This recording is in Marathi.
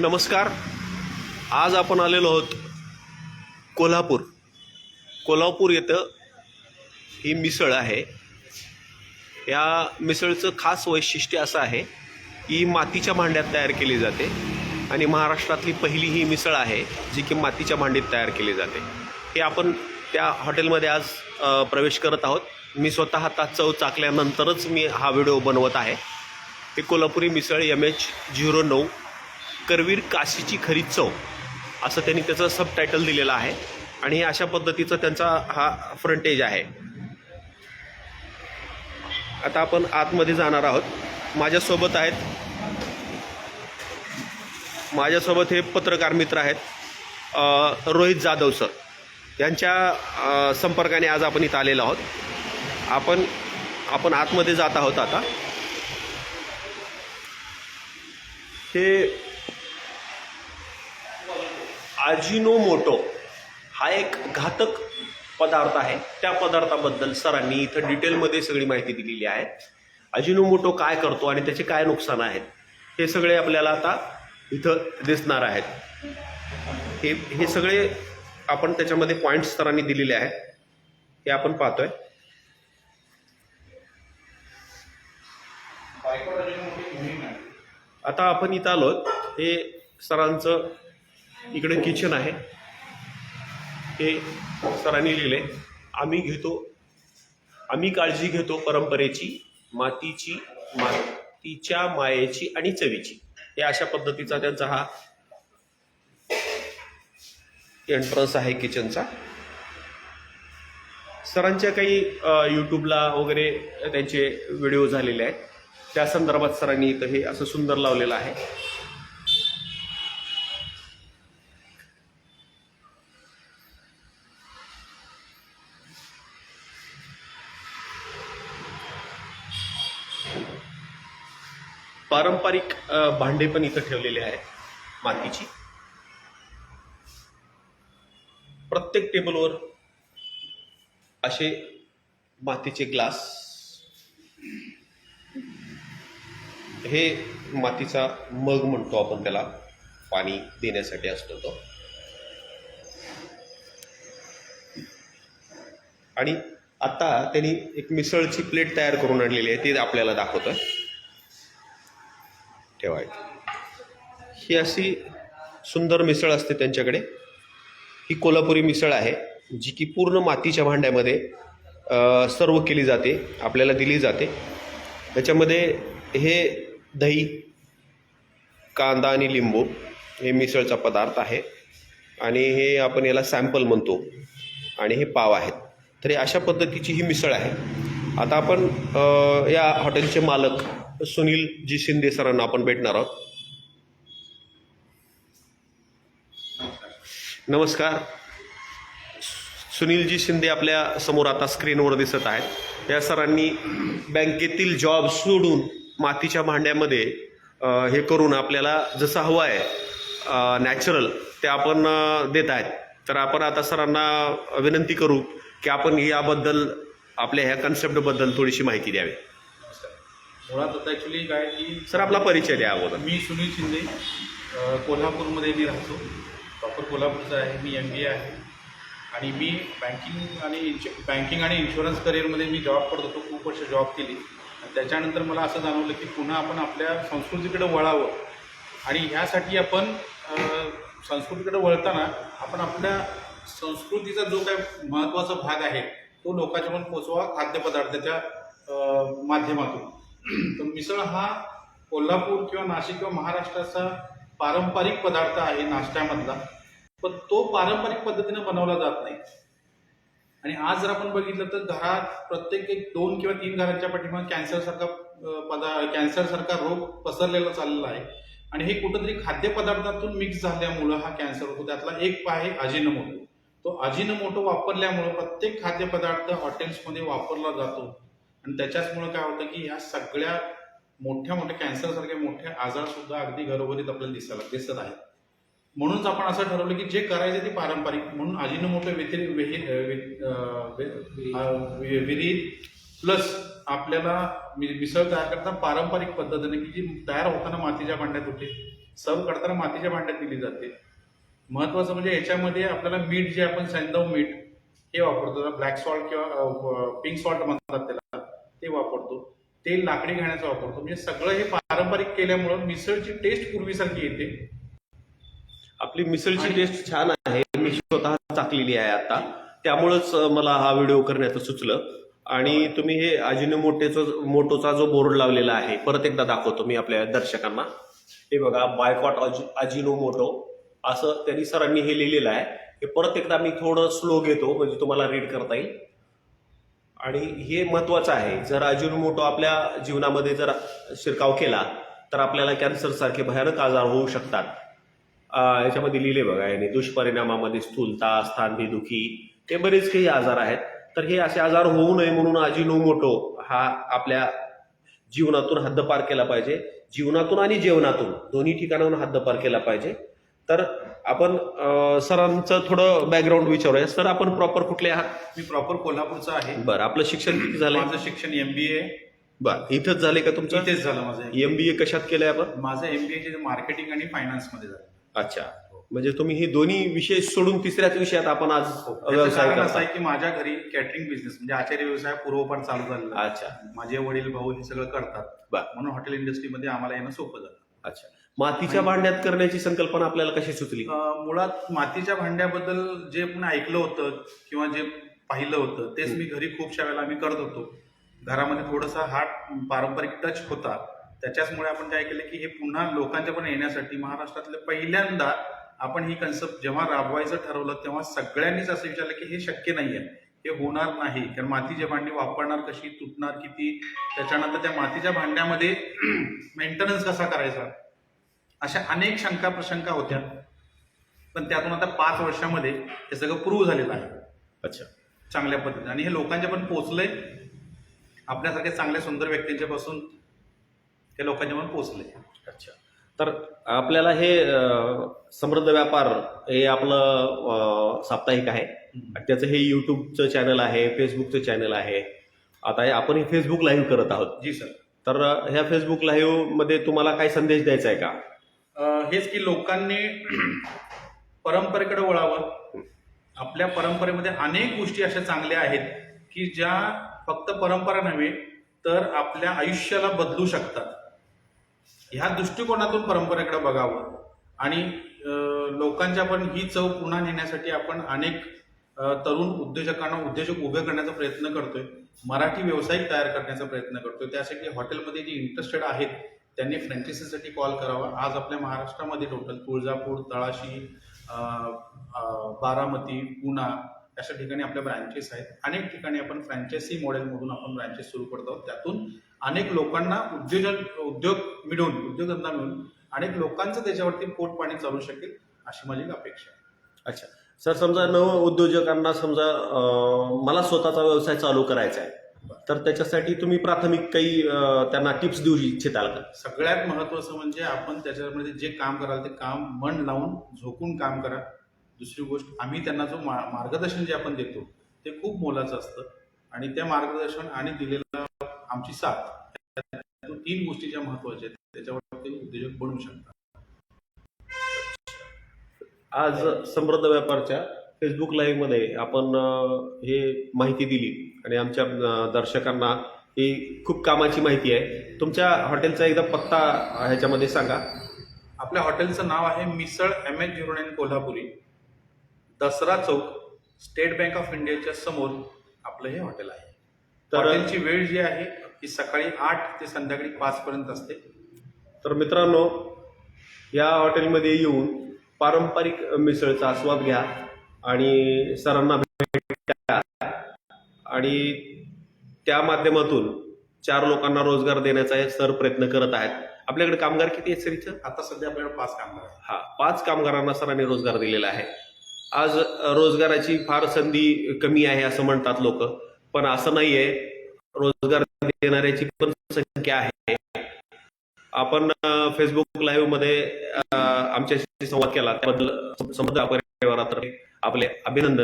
नमस्कार. आज आपण आलेलो आहोत कोल्हापूर. कोल्हापूर येतं ही मिसळ आहे. या मिसळचं खास वैशिष्ट्य असं आहे की मातीच्या भांड्यात तयार केली जाते आणि महाराष्ट्रातली पहिली ही मिसळ आहे जी की मातीच्या भांडीत तयार केली जाते. हे आपण त्या हॉटेलमध्ये आज प्रवेश करत आहोत. मी स्वतः हातात चव चाकल्यानंतरच मी हा व्हिडिओ बनवत आहे. ते Kolhapuri misal M H zero नऊ करवीर काशीची खरी चव असं त्यांनी त्याचं सब टायटल दिलेलं आहे. आणि अशा पद्धतीचा त्यांचा हा फ्रंटेज आहे. आता आपण आतमध्ये जाणार आहोत. माझ्यासोबत आहेत. माझ्यासोबत हे पत्रकार मित्र आहेत रोहित जाधव सर. यांच्या संपर्काने आज आपण इथं आलेलो आहोत. आपण आपण आतमध्ये जात आहोत आता. हे आजिनोमोटो हा एक घातक पदार्थ आहे. त्या पदार्थाबद्दल सरांनी इथं डिटेलमध्ये सगळी माहिती दिलेली आहे. अजिनोमोटो काय करतो आणि त्याचे काय नुकसान आहेत हे सगळे आपल्याला आता इथं दिसणार आहेत. हे हे सगळे आपण त्याच्यामध्ये पॉईंट्स सरांनी दिलेले आहेत. हे आपण पाहतोय. आता आपण इथं आलो हे सरांचं इकडे किचन आहे. हे सरांनी लिहिले. आम्ही घेतो. आम्ही काळजी घेतो परंपरेची मातीची मातीच्या मायेची आणि चवीची. हे अशा पद्धतीचा त्यांचा हा एंट्रन्स आहे किचनचा सरांच्या काही यूट्यूबला वगैरे त्यांचे व्हिडिओ झालेले आहेत. त्या संदर्भात सरांनी इथं हे असं सुंदर लावलेलं आहे. पारंपरिक भांडे पण इथं ठेवलेले आहेत मातीची. प्रत्येक टेबलवर असे मातीचे ग्लास. हे मातीचा मग म्हणतो आपण त्याला पाणी देण्यासाठी असतो तो. आणि आता त्यांनी एक मिसळची प्लेट तयार करून आणलेली आहे ती आपल्याला दाखवतं ठेवायची. ही अशी सुंदर मिसळ असते त्यांच्याकडे. ही कोल्हापुरी मिसळ आहे जी की पूर्ण मातीच्या भांड्यामध्ये सर्व केली जाते आपल्याला दिली जाते. त्याच्यामध्ये हे दही कांदा आणि लिंबू हे मिसळचा पदार्थ आहे. आणि हे आपण याला सॅम्पल म्हणतो. आणि हे पाव आहेत. तर अशा पद्धतीची ही मिसळ आहे. आता आपण या हॉटेलचे मालक सुनील जी शिंदे सरांना आपण भेटणार आहोत. नमस्कार. सुनीलजी शिंदे आपल्यासमोर आता स्क्रीनवर दिसत आहेत. या सरांनी बँकेतील जॉब सोडून मातीच्या भांड्यामध्ये हे करून आपल्याला जसं हवं आहे नॅचरल ते आपण देत आहेत. तर आपण आता सरांना विनंती करू की आपण याबद्दल आपल्या ह्या कन्सेप्टबद्दल थोडीशी माहिती द्यावी. मुळात आता ॲक्च्युली काय की सर आपला परिचय द्या अगोदर. मी सुनील शिंदे अ, कोल्हापूरमध्ये मी राहतो. प्रॉपर कोल्हापूरचा आहे. मी एम बी ए आहे. आणि मी बँकिंग आणि इन्शु बँकिंग आणि इन्शुरन्स करिअरमध्ये मी जॉब करत होतो. खूप वर्ष जॉब केली. आणि त्याच्यानंतर मला असं जाणवलं की पुन्हा आपण आपल्या संस्कृतीकडे वळावं. आणि ह्यासाठी आपण अ, संस्कृतीकडे वळताना आपण आपल्या संस्कृतीचा जो काय महत्त्वाचा भाग आहे तो लोकांच्यापर्यंत पोचवा खाद्यपदार्थाच्या अ, माध्यमातून. तर मिसळ हा कोल्हापूर किंवा नाशिक किंवा महाराष्ट्राचा पारंपरिक पदार्थ आहे नाश्त्यामधला. पण तो पारंपरिक पद्धतीने बनवला जात नाही. आणि आज जर आपण बघितलं तर घरात प्रत्येक एक दोन किंवा तीन घरांच्या पाठीमागे कॅन्सरसारखा पदा कॅन्सरसारखा रोग पसरलेला चाललेला आहे. आणि हे कुठंतरी खाद्यपदार्थातून मिक्स झाल्यामुळं हा कॅन्सर होतो. त्यातला एक पाय आहे अजिनोमोटो. तो अजिनोमोटो वापरल्यामुळं प्रत्येक खाद्यपदार्थ हॉटेल्समध्ये वापरला जातो. आणि त्याच्याचमुळं काय होतं की ह्या सगळ्या मोठ्या मोठ्या कॅन्सरसारखे मोठे आजार सुद्धा अगदी घरोघरीत आपल्याला दिसायला दिसत आहेत. म्हणूनच आपण असं ठरवलं की जे करायचे ते पारंपरिक. म्हणून अजिनोमोटो व्यतिरिक्त विहिरीत प्लस आपल्याला मिसळ तयार करताना पारंपरिक पद्धतीने की जी तयार होताना मातीच्या भांड्यात होते. सर्व करताना मातीच्या भांड्यात दिली जाते. महत्वाचं म्हणजे याच्यामध्ये आपल्याला मीठ जे आपण सैंदव मीठ हे वापरतो ब्लॅक सॉल्ट किंवा पिंक सॉल्ट म्हणतात त्याला. वापरतो तेल लाकडी घाण्याचं वापरतो. म्हणजे सगळं हे पारंपरिक केल्यामुळं मिसळची टेस्ट पूर्वीसारखी येते. आपली मिसळची टेस्ट छान आहे. मी स्वतः चाकलेली आहे आता. त्यामुळंच मला हा व्हिडिओ करण्याचं सुचलं. आणि तुम्ही हे अजिनोमोटेचा मोटोचा जो बोर्ड लावलेला आहे परत एकदा दाखवतो मी आपल्या दर्शकांना. हे बघा बायकॉट अजिनोमोटो असं त्यांनी सरांनी हे लिहिलेलं आहे. हे परत एकदा मी थोडं स्लो घेतो म्हणजे तुम्हाला रीड करता येईल. आणि हे महत्वाचं आहे. जर अजिनोमोटो आपल्या जीवनामध्ये जर शिरकाव केला तर आपल्याला कॅन्सर सारखे भयानक आजार होऊ शकतात. याच्यामध्ये लिहिले बघा याने दुष्परिणामामध्ये स्थूलता स्थानबेदुखी हे बरेच काही आजार आहेत. तर हे असे आजार होऊ नये म्हणून अजिनोमोटो हा आपल्या जीवनातून हद्दपार केला पाहिजे. जीवनातून आणि जेवणातून दोन्ही ठिकाणाहून हद्दपार केला पाहिजे. तर आपण सरांचं थोडं बॅकग्राऊंड विचारूया. सर आपण प्रॉपर कुठले आहात? मी प्रॉपर कोल्हापूरचा आहे. बरं आपलं शिक्षण किती झालंय? माझं शिक्षण एमबीए बरं इथंच झाले का तुमचं? इथेच झालं माझं एम बी ए कशात केलंय आपण? माझं एमबीए मार्केटिंग आणि फायनान्समध्ये झालं. अच्छा. म्हणजे तुम्ही हे दोन्ही विषय सोडून तिसऱ्याच विषयात आपण आज त्याचं व्यवसाय असं करता आहे की माझ्या घरी कॅटरिंग बिझनेस म्हणजे आचार्य व्यवसाय पूर्वपण चालू झालेला आहे. अच्छा. माझे वडील भाऊ हे सगळं करतात. म्हणून हॉटेल इंडस्ट्रीमध्ये आम्हाला येणं सोपं झालं अच्छा. मातीच्या भांड्यात करण्याची संकल्पना आपल्याला कशी सुचली? मुळात मातीच्या भांड्याबद्दल जे पण ऐकलं होतं किंवा जे पाहिलं होतं तेच मी घरी खूपशा वेळेला आम्ही करत होतो. घरामध्ये थोडासा हा पारंपरिक टच होता. त्याच्याचमुळे आपण काय केलं की हे पुन्हा लोकांच्या पण येण्यासाठी महाराष्ट्रातले पहिल्यांदा आपण ही कन्सेप्ट जेव्हा राबवायचं ठरवलं तेव्हा सगळ्यांनीच असं विचारलं की हे शक्य नाही आहे हे होणार नाही. कारण मातीची भांडी वापरणार कशी तुटणार किती? त्याच्यानंतर त्या मातीच्या भांड्यामध्ये मेंटेनन्स कसा करायचा? अशा अनेक शंका प्रशंका होत्या. पण त्यातून आता पाच वर्षामध्ये हे सगळं प्रूव्ह झालेलं आहे. अच्छा. चांगल्या पद्धतीने. आणि हे लोकांच्या पण पोचलंय. आपल्यासारख्या चांगल्या सुंदर व्यक्तींच्या पासून हे लोकांच्या पण पोचले अच्छा. तर आपल्याला हे समृद्ध व्यापार हे आपलं साप्ताहिक आहे. त्याचं हे युट्यूबचं चॅनल आहे फेसबुकचं चॅनल आहे. आता हे आपण हे फेसबुक लाईव्ह करत आहोत. जी सर. तर ह्या फेसबुक लाईव्हमध्ये तुम्हाला काय संदेश द्यायचा आहे का? हेच की लोकांनी परंपरेकडे वळावं. आपल्या परंपरेमध्ये अनेक गोष्टी अशा चांगल्या आहेत की ज्या फक्त परंपरा नव्हे तर आपल्या आयुष्याला बदलू शकतात. ह्या दृष्टिकोनातून परंपरेकडे बघावं. आणि लोकांच्या पण ही चव पुन्हा नेण्यासाठी आपण अनेक तरुण उद्योजकांना उद्योजक उभे करण्याचा प्रयत्न करतोय. मराठी व्यावसायिक तयार करण्याचा प्रयत्न करतोय. त्यासाठी हॉटेलमध्ये जे इंटरेस्टेड आहेत त्यांनी फ्रँचायसीसाठी कॉल करावा. आज आपल्या महाराष्ट्रामध्ये टोटल तुळजापूर तळाशी बारामती पुणा अशा ठिकाणी आपल्या ब्रँचेस आहेत. अनेक ठिकाणी आपण फ्रँचायसी मॉडेलमधून आपण ब्रँचेस सुरू करतो आहोत. त्यातून अनेक लोकांना उद्योजन उद्योग मिळून उद्योगधंदा मिळून अनेक लोकांचं त्याच्यावरती पोट पाणी चालू शकेल अशी माझी एक अपेक्षा आहे. अच्छा. सर समजा नव उद्योजकांना समजा मला स्वतःचा व्यवसाय चालू करायचा आहे तर त्याच्यासाठी तुम्ही प्राथमिक काही त्यांना टिप्स देऊ इच्छिताल का? सगळ्यात महत्वाचं म्हणजे आपण त्याच्यामध्ये जे काम कराल ते काम मन लावून झोकून काम करा. दुसरी गोष्ट आम्ही त्यांना जो मार्गदर्शन जे आपण देतो ते खूप मोलाचं असतं. आणि त्या मार्गदर्शन आणि दिलेलं आमची साथ. तीन गोष्टी ज्या महत्त्वाच्या आहेत त्याच्यावरती उद्योजक बनू शकतात. आज समृद्ध व्यापारच्या फेसबुक लाईव्हमध्ये आपण हे माहिती दिली आणि आमच्या दर्शकांना ही खूप कामाची माहिती आहे. तुमच्या हॉटेलचा एकदा पत्ता ह्याच्यामध्ये सांगा. आपल्या हॉटेलचं नाव आहे misal M H zero nine Kolhapuri. Dasara Chowk State Bank of इंडियाच्या समोर आपलं हे हॉटेल आहे. तर- हॉटेलची वेळ जी आहे ती सकाळी आठ ते संध्याकाळी पाच पर्यंत असते. तर मित्रांनो या हॉटेलमध्ये येऊन पारंपरिक मिसळचा आस्वाद घ्या आणि सरांना भेटा. आणि त्या माध्यमातून चार लोकांना रोजगार देण्याचा हे सर प्रयत्न करत आहेत. आपल्याकडे कामगार किती आहेत सर इथं? आता सध्या आपल्याकडे पाच कामगार हा पाच कामगारांना सरांनी रोजगार दिलेला आहे. आज रोजगाराची फार संधी कमी आहे असं म्हणतात लोक पण असं नाहीये. रोजगार देणाऱ्याची पण संख्या आहे. आपण फेसबुक लाईव्हमध्ये आमच्याशी संवाद केला. त्याबद्दल समृद्ध आपले अभिनंदन.